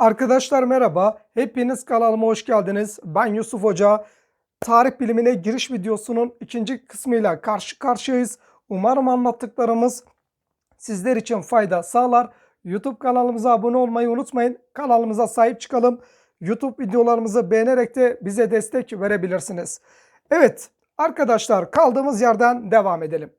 Arkadaşlar merhaba. Hepiniz kanalıma hoş geldiniz. Ben Yusuf Hoca. Tarih bilimine giriş videosunun ikinci kısmıyla karşı karşıyayız. Umarım anlattıklarımız sizler için fayda sağlar. YouTube kanalımıza abone olmayı unutmayın. Kanalımıza sahip çıkalım. YouTube videolarımızı beğenerek de bize destek verebilirsiniz. Evet arkadaşlar kaldığımız yerden devam edelim.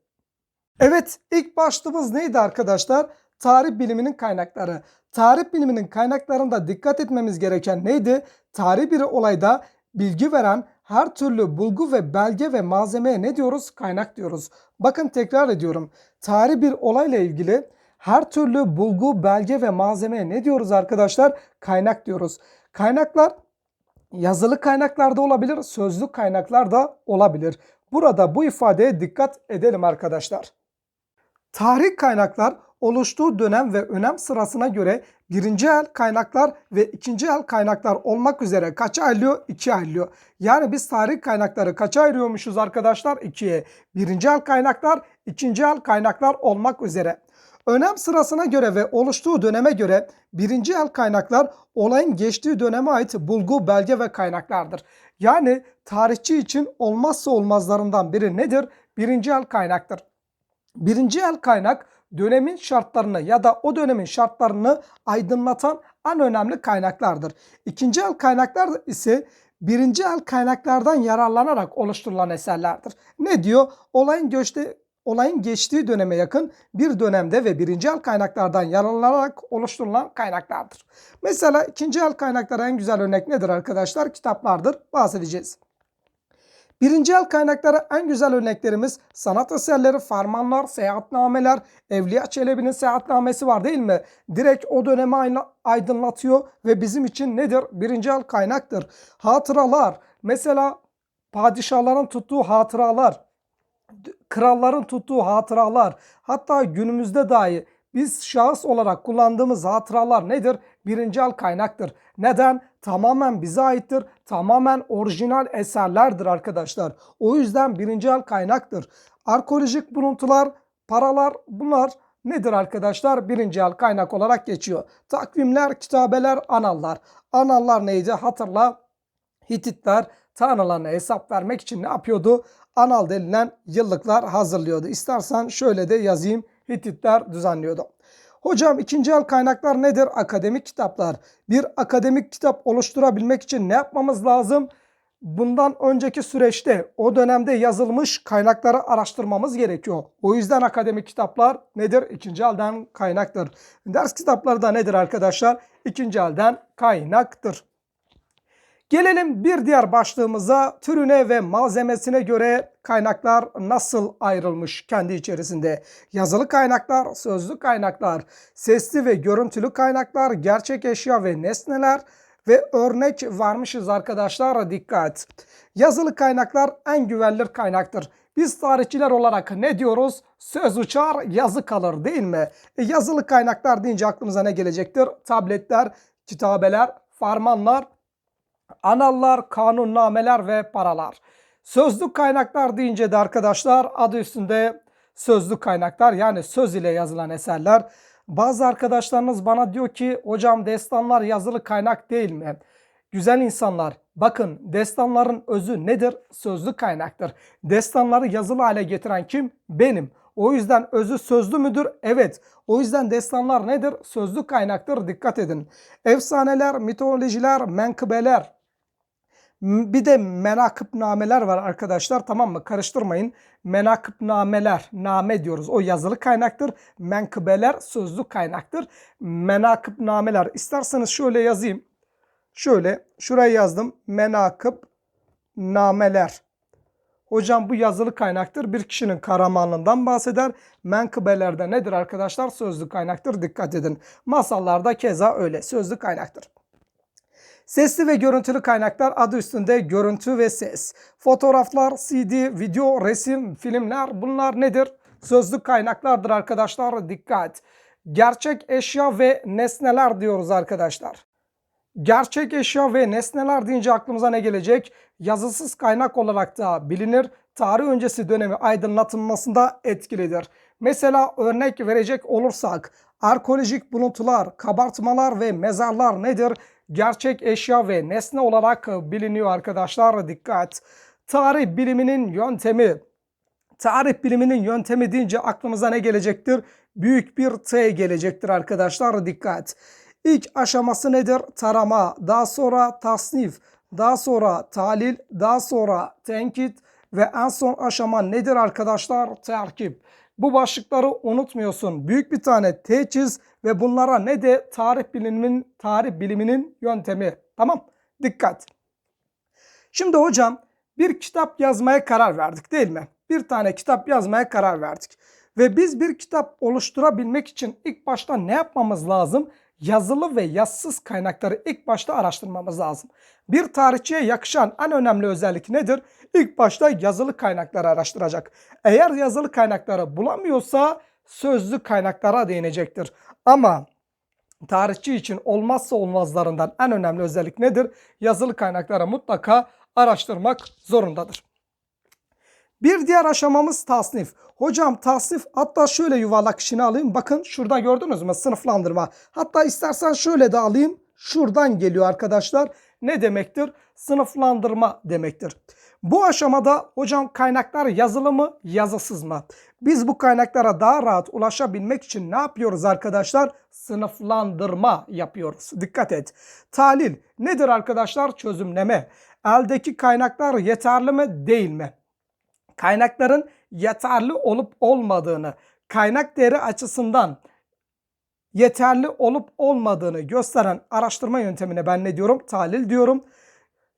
Evet ilk başlığımız neydi arkadaşlar? Tarih biliminin kaynakları. Tarih biliminin kaynaklarında dikkat etmemiz gereken neydi? Tarih bir olayda bilgi veren her türlü bulgu ve belge ve malzemeye ne diyoruz? Kaynak diyoruz. Bakın tekrar ediyorum. Tarih bir olayla ilgili her türlü bulgu, belge ve malzemeye ne diyoruz arkadaşlar? Kaynak diyoruz. Kaynaklar yazılı kaynaklarda olabilir, sözlü kaynaklar da olabilir. Burada bu ifadeye dikkat edelim arkadaşlar. Tarih kaynaklar oluştuğu dönem ve önem sırasına göre birinci el kaynaklar ve ikinci el kaynaklar olmak üzere kaça ayrılıyor? İkiye ayrılıyor. Yani biz tarih kaynakları kaça ayırıyormuşuz arkadaşlar? İkiye. Birinci el kaynaklar, ikinci el kaynaklar olmak üzere. Önem sırasına göre ve oluştuğu döneme göre birinci el kaynaklar olayın geçtiği döneme ait bulgu, belge ve kaynaklardır. Yani tarihçi için olmazsa olmazlarından biri nedir? Birinci el kaynaktır. Birinci el kaynak dönemin şartlarını ya da o dönemin şartlarını aydınlatan en önemli kaynaklardır. İkinci el kaynaklar ise birinci el kaynaklardan yararlanarak oluşturulan eserlerdir. Ne diyor? Olayın göçte olayın geçtiği döneme yakın bir dönemde ve birinci el kaynaklardan yararlanarak oluşturulan kaynaklardır. Mesela ikinci el kaynaklara en güzel örnek nedir arkadaşlar? Kitaplardır. Bahsedeceğiz. Birinci el kaynaklara en güzel örneklerimiz sanat eserleri, fermanlar, seyahatnameler, Evliya Çelebi'nin seyahatnamesi var değil mi? Direkt o dönemi aydınlatıyor ve bizim için nedir? Birinci el kaynaktır. Hatıralar, mesela padişahların tuttuğu hatıralar, kralların tuttuğu hatıralar, hatta günümüzde dahi biz şahıs olarak kullandığımız hatıralar nedir? Birinci el kaynaktır. Neden? Tamamen bize aittir. Tamamen orijinal eserlerdir arkadaşlar. O yüzden birinci el kaynaktır. Arkeolojik buluntular, paralar bunlar nedir arkadaşlar? Birinci el kaynak olarak geçiyor. Takvimler, kitabeler, anallar. Anallar neydi? Hatırla. Hititler tanrılarına hesap vermek için ne yapıyordu? Anal denilen yıllıklar hazırlıyordu. İstersen şöyle de yazayım. Hititler düzenliyordu. Hocam ikinci el kaynaklar nedir? Akademik kitaplar. Bir akademik kitap oluşturabilmek için ne yapmamız lazım? Bundan önceki süreçte o dönemde yazılmış kaynakları araştırmamız gerekiyor. O yüzden akademik kitaplar nedir? İkinci elden kaynaktır. Ders kitapları da nedir arkadaşlar? İkinci elden kaynaktır. Gelelim bir diğer başlığımıza türüne ve malzemesine göre kaynaklar nasıl ayrılmış kendi içerisinde. Yazılı kaynaklar, sözlü kaynaklar, sesli ve görüntülü kaynaklar, gerçek eşya ve nesneler ve örnek varmışız arkadaşlar dikkat. Yazılı kaynaklar en güvenilir kaynaktır. Biz tarihçiler olarak ne diyoruz? Söz uçar, yazı kalır değil mi? E, yazılı kaynaklar deyince aklımıza ne gelecektir? Tabletler, kitabeler, farmanlar, anallar, kanunnameler ve paralar. Sözlük kaynaklar deyince de arkadaşlar adı üstünde sözlük kaynaklar yani söz ile yazılan eserler. Bazı arkadaşlarınız bana diyor ki hocam destanlar yazılı kaynak değil mi? Güzel insanlar bakın destanların özü nedir? Sözlü kaynaktır. Destanları yazılı hale getiren kim? Benim. O yüzden özü sözlü müdür? Evet. O yüzden destanlar nedir? Sözlü kaynaktır. Dikkat edin. Efsaneler, mitolojiler, menkıbeler, bir de menakıbnameler var arkadaşlar tamam mı? Karıştırmayın. Menakıbnameler, name diyoruz. O yazılı kaynaktır. Menkıbeler sözlü kaynaktır. Menakıbnameler. İsterseniz şöyle yazayım. Şöyle şuraya yazdım. Menakıb nameler. Hocam bu yazılı kaynaktır. Bir kişinin kahramanlığından bahseder. Menkıbelerde nedir arkadaşlar? Sözlü kaynaktır. Dikkat edin. Masallarda keza öyle. Sözlü kaynaktır. Sesli ve görüntülü kaynaklar adı üstünde görüntü ve ses. Fotoğraflar, CD, video, resim, filmler bunlar nedir? Sözlü kaynaklardır arkadaşlar dikkat. Gerçek eşya ve nesneler diyoruz arkadaşlar. Gerçek eşya ve nesneler deyince aklımıza ne gelecek? Yazısız kaynak olarak da bilinir. Tarih öncesi dönemi aydınlatılmasında etkilidir. Mesela örnek verecek olursak arkeolojik buluntular, kabartmalar ve mezarlar nedir? Gerçek eşya ve nesne olarak biliniyor arkadaşlar. Dikkat! Tarih biliminin yöntemi. Tarih biliminin yöntemi deyince aklımıza ne gelecektir? Büyük bir T gelecektir arkadaşlar. Dikkat! İlk aşaması nedir? Tarama, daha sonra tasnif, daha sonra talil, daha sonra tenkit ve en son aşama nedir arkadaşlar? Terkip. Bu başlıkları unutmuyorsun. Büyük bir tane T çiz ve bunlara ne de tarih biliminin tarih biliminin yöntemi. Tamam? Dikkat. Şimdi hocam bir kitap yazmaya karar verdik değil mi? Bir tane kitap yazmaya karar verdik. Ve biz bir kitap oluşturabilmek için ilk başta ne yapmamız lazım? Yazılı ve yazsız kaynakları ilk başta araştırmamız lazım. Bir tarihçiye yakışan en önemli özellik nedir? İlk başta yazılı kaynakları araştıracak. Eğer yazılı kaynakları bulamıyorsa sözlü kaynaklara değinecektir. Ama tarihçi için olmazsa olmazlarından en önemli özellik nedir? Yazılı kaynakları mutlaka araştırmak zorundadır. Bir diğer aşamamız tasnif. Hocam tasnif hatta şöyle yuvarlak işini alayım. Bakın şurada gördünüz mü sınıflandırma. Hatta istersen şöyle de alayım. Şuradan geliyor arkadaşlar. Ne demektir? Sınıflandırma demektir. Bu aşamada hocam kaynaklar yazılı mı yazısız mı? Biz bu kaynaklara daha rahat ulaşabilmek için ne yapıyoruz arkadaşlar? Sınıflandırma yapıyoruz. Dikkat et. Talil nedir arkadaşlar? Çözümleme. Eldeki kaynaklar yeterli mi değil mi? Kaynakların yeterli olup olmadığını, kaynak değeri açısından yeterli olup olmadığını gösteren araştırma yöntemine ben ne diyorum? Talil diyorum.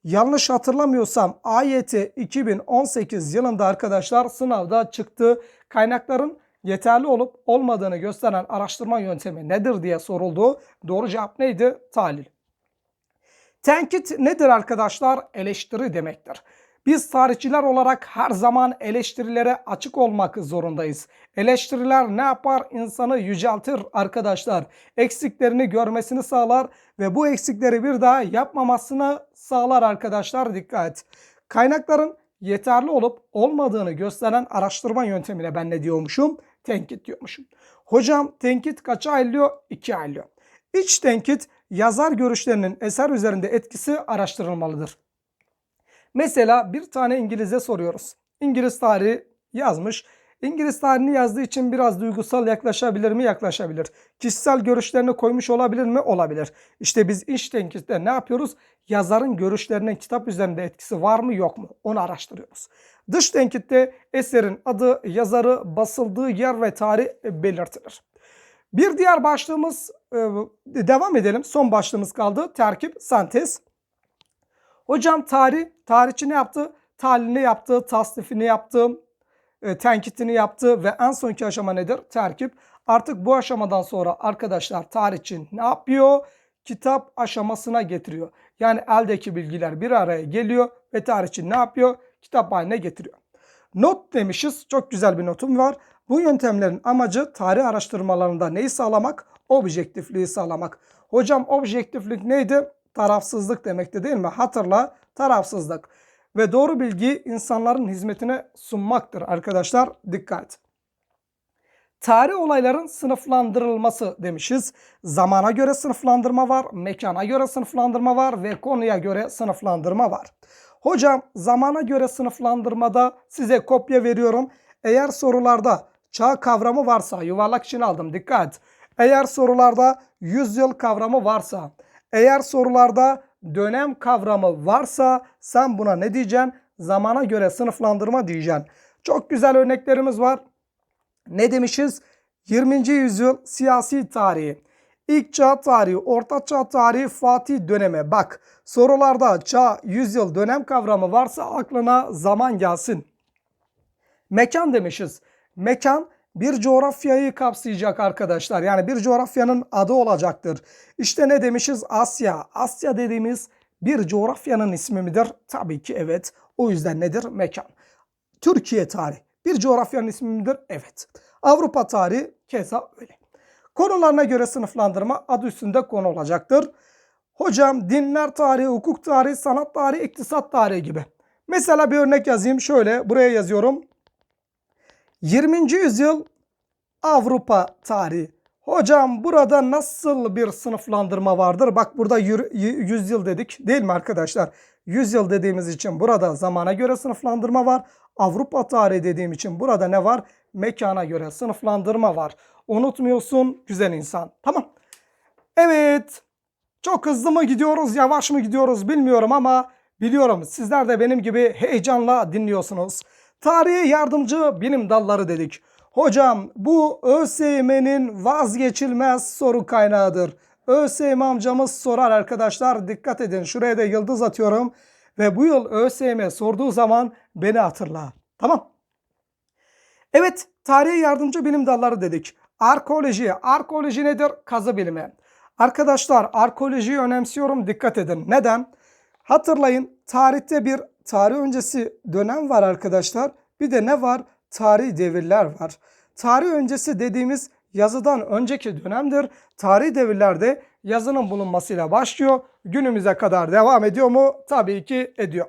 Yanlış hatırlamıyorsam AYT 2018 yılında arkadaşlar sınavda çıktı. Kaynakların yeterli olup olmadığını gösteren araştırma yöntemi nedir diye soruldu. Doğru cevap neydi? Talil. Tenkit nedir arkadaşlar? Eleştiri demektir. Biz tarihçiler olarak her zaman eleştirilere açık olmak zorundayız. Eleştiriler ne yapar? İnsanı yüceltir arkadaşlar. Eksiklerini görmesini sağlar ve bu eksikleri bir daha yapmamasını sağlar arkadaşlar. Dikkat. Kaynakların yeterli olup olmadığını gösteren araştırma yöntemine ben ne diyormuşum? Tenkit diyormuşum. Hocam tenkit kaça ayrılıyor? İki ayrılıyor. İç tenkit yazar görüşlerinin eser üzerinde etkisi araştırılmalıdır. Mesela bir tane İngiliz'e soruyoruz. İngiliz tarihi yazmış. İngiliz tarihini yazdığı için biraz duygusal yaklaşabilir mi? Yaklaşabilir. Kişisel görüşlerini koymuş olabilir mi? Olabilir. İşte biz iş tenkitte ne yapıyoruz? Yazarın görüşlerinin kitap üzerinde etkisi var mı yok mu? Onu araştırıyoruz. Dış tenkitte eserin adı, yazarı, basıldığı yer ve tarih belirtilir. Bir diğer başlığımız devam edelim. Son başlığımız kaldı. Terkip, sentez. Hocam tarih, tarihçi ne yaptı? Tahlilini yaptı, tasnifini yaptı, e, tenkitini yaptı ve en sonki aşama nedir? Terkip. Artık bu aşamadan sonra arkadaşlar tarihçi ne yapıyor? Kitap aşamasına getiriyor. Yani eldeki bilgiler bir araya geliyor ve tarihçi ne yapıyor? Kitap haline getiriyor. Not demişiz. Çok güzel bir notum var. Bu yöntemlerin amacı tarih araştırmalarında neyi sağlamak? Objektifliği sağlamak. Hocam objektiflik neydi? Tarafsızlık demekti değil mi? Hatırla tarafsızlık. Ve doğru bilgi insanların hizmetine sunmaktır arkadaşlar. Dikkat. Tarih olayların sınıflandırılması demişiz. Zamana göre sınıflandırma var, mekana göre sınıflandırma var ve konuya göre sınıflandırma var. Hocam zamana göre sınıflandırmada size kopya veriyorum. Eğer sorularda çağ kavramı varsa yuvarlak için aldım dikkat. Eğer sorularda yüzyıl kavramı varsa eğer sorularda dönem kavramı varsa sen buna ne diyeceksin? Zamana göre sınıflandırma diyeceksin. Çok güzel örneklerimiz var. Ne demişiz? 20. yüzyıl siyasi tarihi. İlk çağ tarihi, orta çağ tarihi, Fatih dönemi. Bak sorularda çağ, yüzyıl, dönem kavramı varsa aklına zaman gelsin. Mekan demişiz. Mekan bir coğrafyayı kapsayacak arkadaşlar. Yani bir coğrafyanın adı olacaktır. İşte ne demişiz? Asya. Asya dediğimiz bir coğrafyanın ismi midir? Tabii ki evet. O yüzden nedir? Mekan. Türkiye tarihi. Bir coğrafyanın ismi midir? Evet. Avrupa tarihi keza öyle. Konularına göre sınıflandırma adı üstünde konu olacaktır. Hocam dinler tarihi, hukuk tarihi, sanat tarihi, iktisat tarihi gibi. Mesela bir örnek yazayım. Şöyle buraya yazıyorum. 20. yüzyıl Avrupa tarihi. Hocam burada nasıl bir sınıflandırma vardır? Bak burada yüzyıl dedik değil mi arkadaşlar? Yüzyıl dediğimiz için burada zamana göre sınıflandırma var. Avrupa tarihi dediğim için burada ne var? Mekana göre sınıflandırma var. Unutmuyorsun güzel insan. Tamam. Evet. Çok hızlı mı gidiyoruz, yavaş mı gidiyoruz bilmiyorum ama biliyorum sizler de benim gibi heyecanla dinliyorsunuz. Tarihe yardımcı bilim dalları dedik. Hocam bu ÖSYM'nin vazgeçilmez soru kaynağıdır. ÖSYM amcamız sorar arkadaşlar dikkat edin şuraya da yıldız atıyorum. Ve bu yıl ÖSYM sorduğu zaman beni hatırla. Tamam. Evet tarihe yardımcı bilim dalları dedik. Arkeoloji. Arkeoloji nedir? Kazı bilimi. Arkadaşlar arkeolojiyi önemsiyorum dikkat edin. Neden? Hatırlayın tarihte bir tarih öncesi dönem var arkadaşlar. Bir de ne var? Tarihi devirler var. Tarih öncesi dediğimiz yazıdan önceki dönemdir. Tarihi devirlerde yazının bulunmasıyla başlıyor. Günümüze kadar devam ediyor mu? Tabii ki ediyor.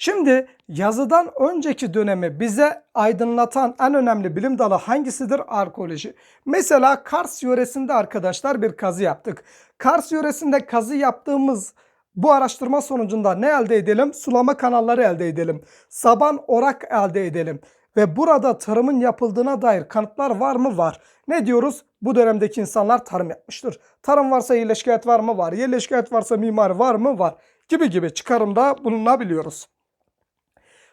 Şimdi yazıdan önceki dönemi bize aydınlatan en önemli bilim dalı hangisidir? Arkeoloji. Mesela Kars yöresinde arkadaşlar bir kazı yaptık. Kars yöresinde kazı yaptığımız bu araştırma sonucunda ne elde edelim? Sulama kanalları elde edelim. Saban orak elde edelim. Ve burada tarımın yapıldığına dair kanıtlar var mı? Var. Ne diyoruz? Bu dönemdeki insanlar tarım yapmıştır. Tarım varsa yerleşke var mı? Var. Yerleşke varsa mimar var mı? Var. Gibi gibi çıkarımda bulunabiliyoruz.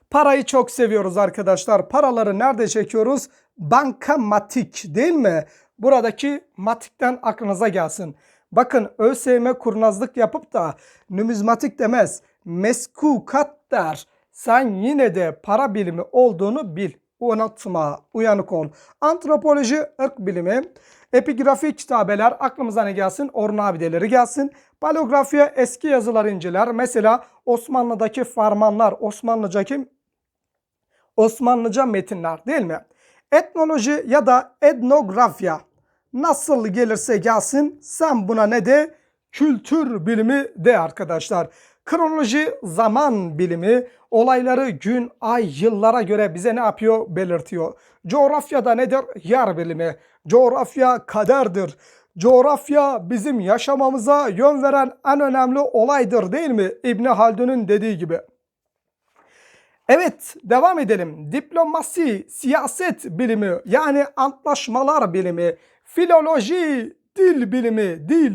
Parayı çok seviyoruz arkadaşlar. Paraları nerede çekiyoruz? Bankamatik değil mi? Buradaki matikten aklınıza gelsin. Bakın ÖSYM kurnazlık yapıp da numizmatik demez. Meskukat der. Sen yine de para bilimi olduğunu bil. Unutma, uyanık ol. Antropoloji, ırk bilimi, epigrafi kitabeler aklımıza ne gelsin? Orna abideleri gelsin. Paleografiye eski yazılar inceler. Mesela Osmanlı'daki farmanlar, Osmanlıcaki Osmanlıca metinler değil mi? Etnoloji ya da etnografya nasıl gelirse gelsin sen buna ne de kültür bilimi de arkadaşlar. Kronoloji zaman bilimi olayları gün, ay, yıllara göre bize ne yapıyor belirtiyor. Coğrafyada nedir? Yer bilimi. Coğrafya kaderdir. Coğrafya bizim yaşamamıza yön veren en önemli olaydır değil mi? İbni Haldun'un dediği gibi. Evet devam edelim. Diplomasi, siyaset bilimi yani antlaşmalar bilimi, filoloji, dil bilimi, dil,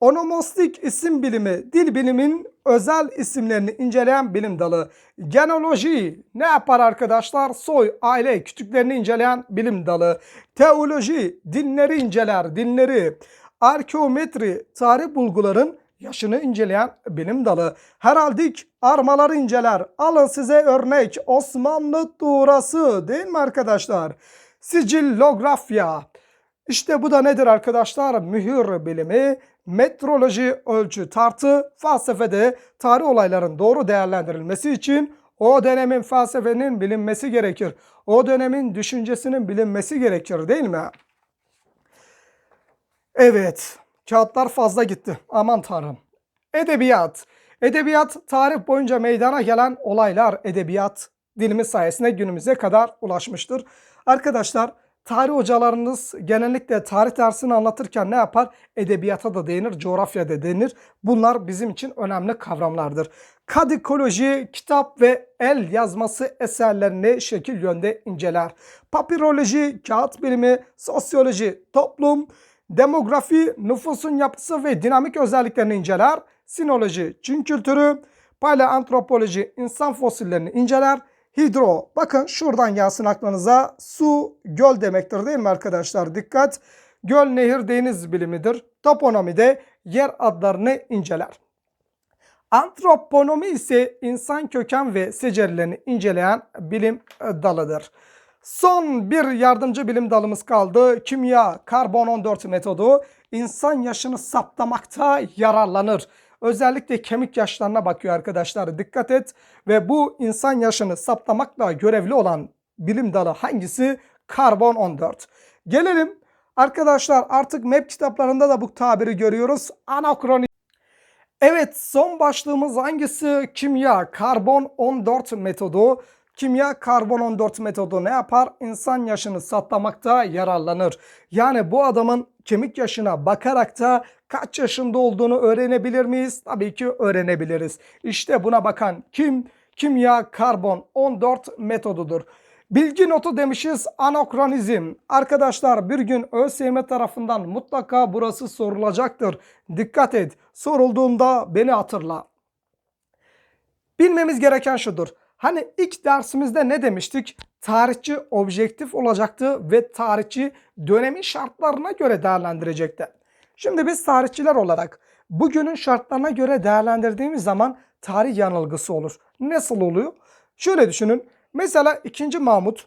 onomastik isim bilimi, dil bilimin özel isimlerini inceleyen bilim dalı. Genealoji ne yapar arkadaşlar? Soy, aile, kütüklerini inceleyen bilim dalı. Teoloji dinleri inceler, dinleri. Arkeometri tarih bulguların yaşını inceleyen bilim dalı. Heraldik armaları inceler. Alın size örnek Osmanlı tuğrası değil mi arkadaşlar? Sicillografya. İşte bu da nedir arkadaşlar? Mühür bilimi, metroloji, ölçü, tartı, felsefede tarih olayların doğru değerlendirilmesi için o dönemin felsefenin bilinmesi gerekir. O dönemin düşüncesinin bilinmesi gerekir değil mi? Evet, kağıtlar fazla gitti. Aman tanrım. Edebiyat. Edebiyat tarih boyunca meydana gelen olaylar edebiyat dilimiz sayesinde günümüze kadar ulaşmıştır. Arkadaşlar tarih hocalarınız genellikle tarih dersini anlatırken ne yapar? Edebiyata da değinir, coğrafya da değinir. Bunlar bizim için önemli kavramlardır. Kadikoloji, kitap ve el yazması eserlerini şekil yönde inceler. Papiroloji, kağıt bilimi, sosyoloji, toplum, demografi, nüfusun yapısı ve dinamik özelliklerini inceler. Sinoloji, Çin kültürü, paleantropoloji, insan fosillerini inceler. Hidro, bakın şuradan gelsin aklınıza su, göl demektir değil mi arkadaşlar? Dikkat, göl, nehir, deniz bilimidir. Toponomi de yer adlarını inceler. Antroponomi ise insan köken ve secerilerini inceleyen bilim dalıdır. Son bir yardımcı bilim dalımız kaldı. Kimya, karbon 14 metodu insan yaşını saptamakta yararlanır. Özellikle kemik yaşlarına bakıyor arkadaşlar. Dikkat et ve bu insan yaşını saptamakla görevli olan bilim dalı hangisi? Karbon 14. Gelelim arkadaşlar artık MEP kitaplarında da bu tabiri görüyoruz. Anakronik Evet son başlığımız hangisi? Kimya, karbon 14 metodu. Kimya karbon 14 metodu ne yapar? İnsan yaşını satlamakta yararlanır. Yani bu adamın kemik yaşına bakarak da kaç yaşında olduğunu öğrenebilir miyiz? Tabii ki öğrenebiliriz. İşte buna bakan kim? Kimya karbon 14 metodudur. Bilgi notu demişiz anakronizm. Arkadaşlar bir gün ÖSYM tarafından mutlaka burası sorulacaktır. Dikkat et. Sorulduğunda beni hatırla. Bilmemiz gereken şudur. Hani ilk dersimizde ne demiştik? Tarihçi objektif olacaktı ve tarihçi dönemin şartlarına göre değerlendirecekti. Şimdi biz tarihçiler olarak bugünün şartlarına göre değerlendirdiğimiz zaman tarih yanılgısı olur. Nasıl oluyor? Şöyle düşünün. Mesela 2. Mahmut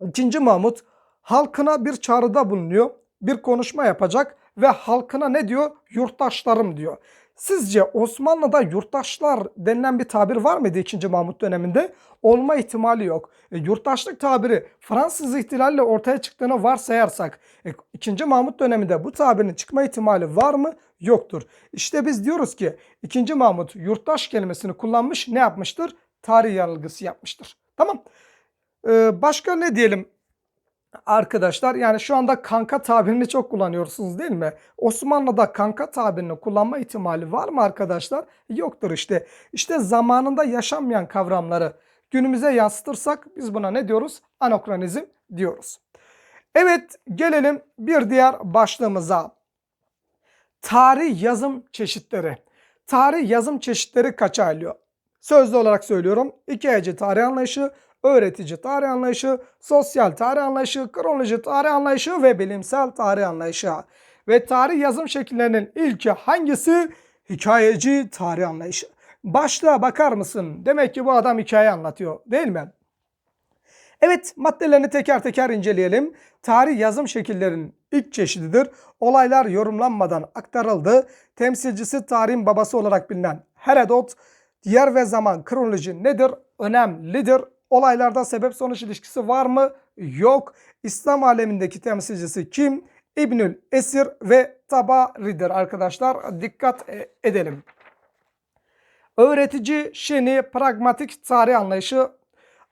2. Mahmut halkına bir çağrıda bulunuyor. Bir konuşma yapacak ve halkına ne diyor? Yurttaşlarım diyor. Sizce Osmanlı'da yurttaşlar denilen bir tabir var mıydı 2. Mahmut döneminde? Olma ihtimali yok. E, yurttaşlık tabiri Fransız ihtilalle ortaya çıktığını varsayarsak e, 2. Mahmut döneminde bu tabirin çıkma ihtimali var mı? Yoktur. İşte biz diyoruz ki 2. Mahmut yurttaş kelimesini kullanmış ne yapmıştır? Tarih yanılgısı yapmıştır. Tamam. Ee, başka ne diyelim arkadaşlar? Yani şu anda kanka tabirini çok kullanıyorsunuz değil mi? Osmanlı'da kanka tabirini kullanma ihtimali var mı arkadaşlar? Yoktur işte. İşte zamanında yaşanmayan kavramları günümüze yansıtırsak biz buna ne diyoruz? Anakronizm diyoruz. Evet gelelim bir diğer başlığımıza. Tarih yazım çeşitleri. Tarih yazım çeşitleri kaç aylıyor? Sözlü olarak söylüyorum. İki hece tarih anlayışı, öğretici tarih anlayışı, sosyal tarih anlayışı, kronoloji tarih anlayışı ve bilimsel tarih anlayışı. Ve tarih yazım şekillerinin ilki hangisi? Hikayeci tarih anlayışı. Başlığa bakar mısın? Demek ki bu adam hikaye anlatıyor değil mi? Evet maddelerini teker teker inceleyelim. Tarih yazım şekillerinin ilk çeşididir. Olaylar yorumlanmadan aktarıldı. Temsilcisi tarihin babası olarak bilinen Herodot Yer ve zaman kronoloji nedir? Önemlidir. Olaylarda sebep sonuç ilişkisi var mı? Yok. İslam alemindeki temsilcisi kim? İbnül Esir ve Tabari'dir arkadaşlar. Dikkat e, edelim. Öğretici, şeni, pragmatik tarih anlayışı.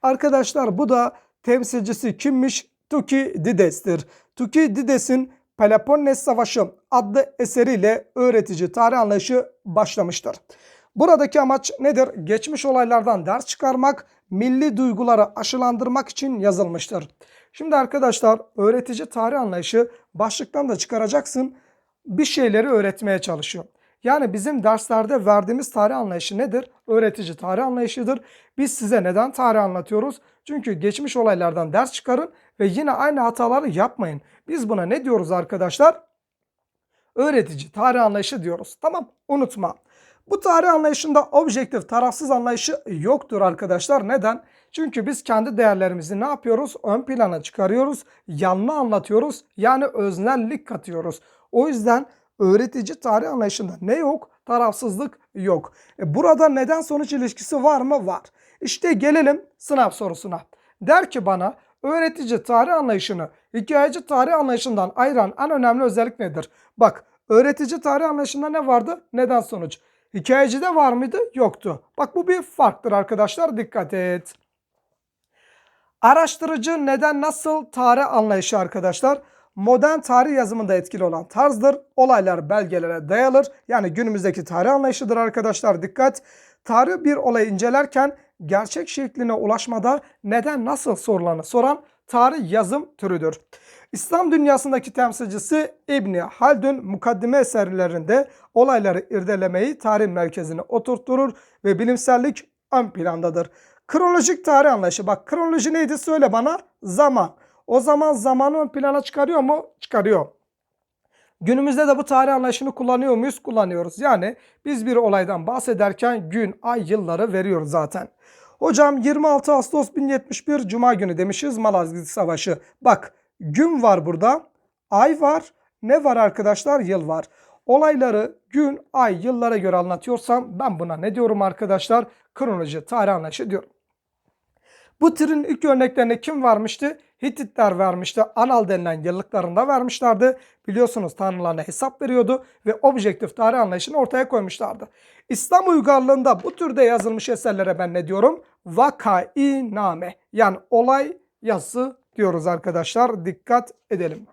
Arkadaşlar bu da temsilcisi kimmiş? Tukidides'tir. Tukidides'in Peloponnes Savaşı adlı eseriyle öğretici tarih anlayışı başlamıştır. Buradaki amaç nedir? Geçmiş olaylardan ders çıkarmak, milli duyguları aşılandırmak için yazılmıştır. Şimdi arkadaşlar öğretici tarih anlayışı başlıktan da çıkaracaksın bir şeyleri öğretmeye çalışıyor. Yani bizim derslerde verdiğimiz tarih anlayışı nedir? Öğretici tarih anlayışıdır. Biz size neden tarih anlatıyoruz? Çünkü geçmiş olaylardan ders çıkarın ve yine aynı hataları yapmayın. Biz buna ne diyoruz arkadaşlar? Öğretici tarih anlayışı diyoruz. Tamam unutma. Bu tarih anlayışında objektif, tarafsız anlayışı yoktur arkadaşlar. Neden? Çünkü biz kendi değerlerimizi ne yapıyoruz? Ön plana çıkarıyoruz, yanlı anlatıyoruz. Yani öznellik katıyoruz. O yüzden öğretici tarih anlayışında ne yok? Tarafsızlık yok. E burada neden sonuç ilişkisi var mı? Var. İşte gelelim sınav sorusuna. Der ki bana öğretici tarih anlayışını hikayeci tarih anlayışından ayıran en önemli özellik nedir? Bak öğretici tarih anlayışında ne vardı? Neden sonuç? Hikayecide var mıydı? Yoktu. Bak bu bir farktır arkadaşlar. Dikkat et. Araştırıcı neden nasıl tarih anlayışı arkadaşlar? Modern tarih yazımında etkili olan tarzdır. Olaylar belgelere dayanır. Yani günümüzdeki tarih anlayışıdır arkadaşlar. Dikkat. Tarih bir olayı incelerken gerçek şekline ulaşmada neden nasıl sorularını soran tarih yazım türüdür. İslam dünyasındaki temsilcisi İbni Haldun mukaddime eserlerinde olayları irdelemeyi tarih merkezine oturtturur ve bilimsellik ön plandadır. Kronolojik tarih anlayışı. Bak kronoloji neydi söyle bana? Zaman. O zaman zamanı ön plana çıkarıyor mu? Çıkarıyor. Günümüzde de bu tarih anlayışını kullanıyor muyuz? Kullanıyoruz. Yani biz bir olaydan bahsederken gün, ay, yılları veriyoruz zaten. Hocam 26 Ağustos 1071 Cuma günü demişiz Malazgirt Savaşı. Bak gün var burada, ay var, ne var arkadaşlar? Yıl var. Olayları gün, ay, yıllara göre anlatıyorsam ben buna ne diyorum arkadaşlar? Kronoloji, tarih anlayışı diyorum. Bu türün ilk örneklerini kim vermişti? Hititler vermişti. Anal denilen yıllıklarında vermişlerdi. Biliyorsunuz tanrılarına hesap veriyordu ve objektif tarih anlayışını ortaya koymuşlardı. İslam uygarlığında bu türde yazılmış eserlere ben ne diyorum? Vakainame yani olay yazısı diyoruz arkadaşlar. Dikkat edelim.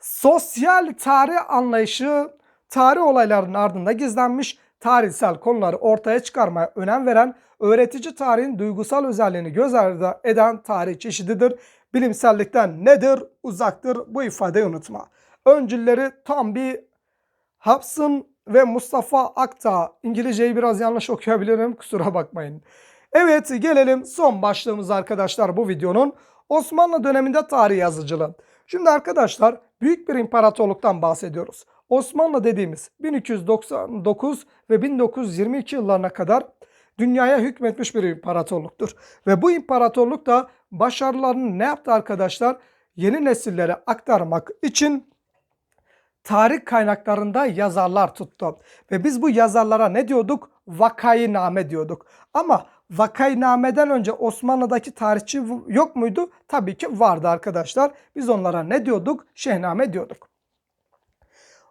Sosyal tarih anlayışı tarih olaylarının ardında gizlenmiş tarihsel konuları ortaya çıkarmaya önem veren öğretici tarihin duygusal özelliğini göz ardı eden tarih çeşididir. Bilimsellikten nedir? Uzaktır. Bu ifadeyi unutma. Öncülleri tam bir Hobson ve Mustafa Akta. İngilizceyi biraz yanlış okuyabilirim. Kusura bakmayın. Evet gelelim son başlığımız arkadaşlar bu videonun. Osmanlı döneminde tarih yazıcılığı. Şimdi arkadaşlar büyük bir imparatorluktan bahsediyoruz. Osmanlı dediğimiz 1299 ve 1922 yıllarına kadar dünyaya hükmetmiş bir imparatorluktur. Ve bu imparatorluk da başarılarını ne yaptı arkadaşlar? Yeni nesillere aktarmak için tarih kaynaklarında yazarlar tuttu. Ve biz bu yazarlara ne diyorduk? Vakainame diyorduk. Ama Vakainame'den önce Osmanlı'daki tarihçi yok muydu? Tabii ki vardı arkadaşlar. Biz onlara ne diyorduk? Şehname diyorduk.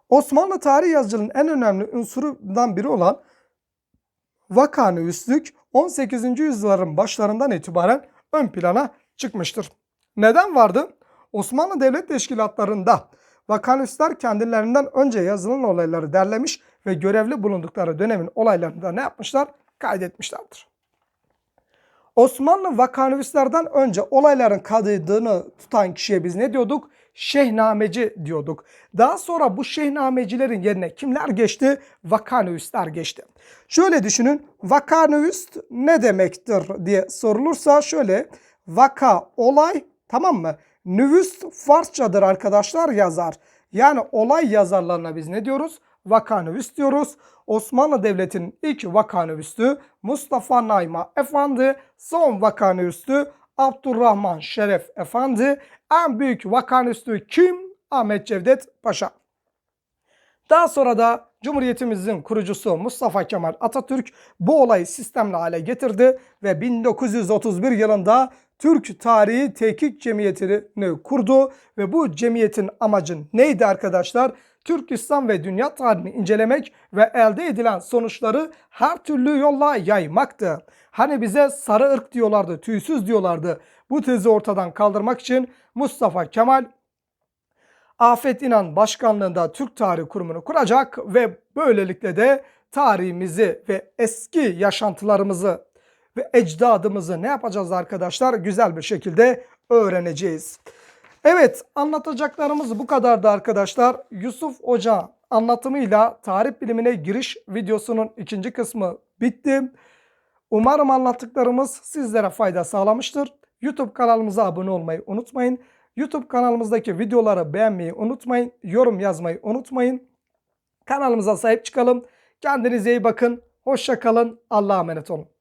Osmanlı tarih yazıcılığının en önemli unsurundan biri olan vakanüvislük 18. yüzyılların başlarından itibaren ön plana çıkmıştır. Neden vardı? Osmanlı devlet teşkilatlarında vakanüsler kendilerinden önce yazılan olayları derlemiş ve görevli bulundukları dönemin olaylarını da ne yapmışlar? Kaydetmişlerdir. Osmanlı vakanüvislerden önce olayların kaydını tutan kişiye biz ne diyorduk? Şehnameci diyorduk. Daha sonra bu şehnamecilerin yerine kimler geçti? Vakanüvisler geçti. Şöyle düşünün vakanüvist ne demektir diye sorulursa şöyle vaka olay tamam mı? Nüvüst Farsçadır arkadaşlar yazar. Yani olay yazarlarına biz ne diyoruz? Vakanüvist diyoruz. Osmanlı Devleti'nin ilk vakanüvisti Mustafa Naima Efendi, son vakanüvisti Abdurrahman Şeref Efendi, en büyük vakanüstü kim? Ahmet Cevdet Paşa. Daha sonra da Cumhuriyetimizin kurucusu Mustafa Kemal Atatürk bu olayı sistemli hale getirdi ve 1931 yılında Türk Tarihi Tetkik Cemiyeti'ni kurdu ve bu cemiyetin amacı neydi arkadaşlar? Türk İslam ve dünya tarihini incelemek ve elde edilen sonuçları her türlü yolla yaymaktı. Hani bize sarı ırk diyorlardı, tüysüz diyorlardı. Bu tezi ortadan kaldırmak için Mustafa Kemal Afet İnan başkanlığında Türk Tarih Kurumu'nu kuracak ve böylelikle de tarihimizi ve eski yaşantılarımızı ve ecdadımızı ne yapacağız arkadaşlar? Güzel bir şekilde öğreneceğiz. Evet anlatacaklarımız bu kadardı arkadaşlar. Yusuf Hoca anlatımıyla tarih bilimine giriş videosunun ikinci kısmı bitti. Umarım anlattıklarımız sizlere fayda sağlamıştır. YouTube kanalımıza abone olmayı unutmayın. YouTube kanalımızdaki videoları beğenmeyi unutmayın. Yorum yazmayı unutmayın. Kanalımıza sahip çıkalım. Kendinize iyi bakın. Hoşça kalın. Allah'a emanet olun.